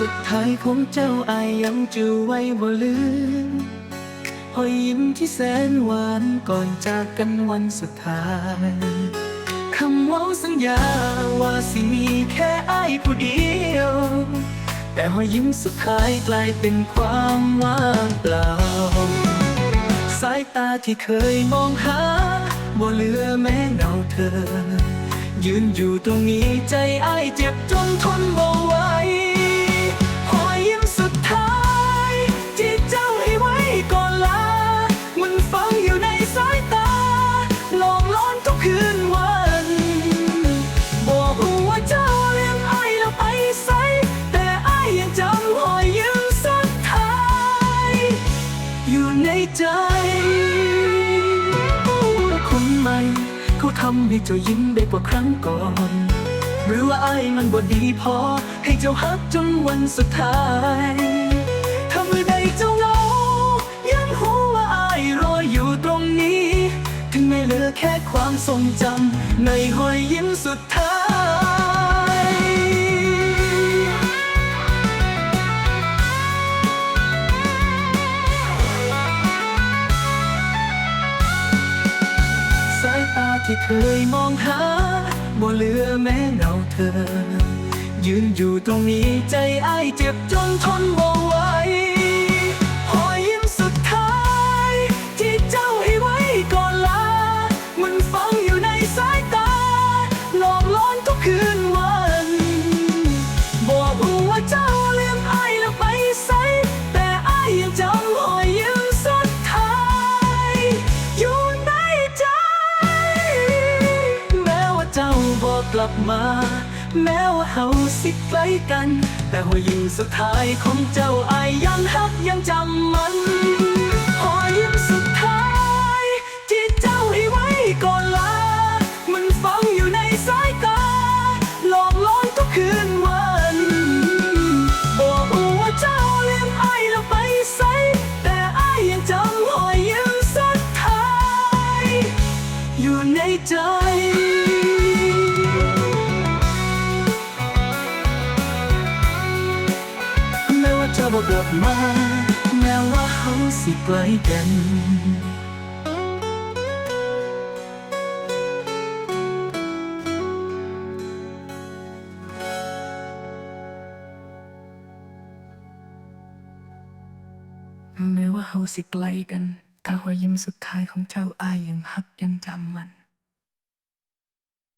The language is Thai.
สุดท้ายของเจ้าอายยังจะไว้บ่ลืมหอยยิ้มที่แสนหวานก่อนจากกันวันสุดท้ายคำว่าสัญญาว่าสิมีแค่อายผู้เดียว แต่หอยยิ้มสุดท้ายกลายเป็นความว่างเปล่า สายตาที่เคยมองหาบ่เหลือแม้เงาเธอ ยืนอยู่ตรงนี้ใจอ้ายจำให้เจ้ายิ้มได้กว่าครั้งก่อน หรือว่าไอ้ายมันบ่ดีพอ ให้เจ้าฮักจนวันสุดท้ายถ้าเมื่อใดเจ้าเหงายังหูว่าไอ้ายรออยู่ตรงนี้ ถึงไม่เหลือแค่ความทรงจำในหอยยิ้มสุดท้าย ที่เคยมองหาบ่เหลือแม้เงาเธอ ยืนอยู่ตรงนี้ใจอ้ายเจ็บจนทนบ่ไหวหอยยิ้มสุดท้าย ที่เจ้าให้ไว้ก่อนลา มันฝังอยู่ในสายตาหลอกล้อนทุกคืน ลับมา แม้ว่าเฮาสิไกลกัน แต่หัวยิ่งสุดท้ายของเจ้าอายยังฮักยังจำมันหอยิ้มสุดท้าย เธอบอกกลับมา แม้ว่าเขาสิไกลกันแม้ว่าเขาสิไกลกัน ถ้าหัวยิ้มสุดท้ายของเจ้าอายยังฮักยังจำมัน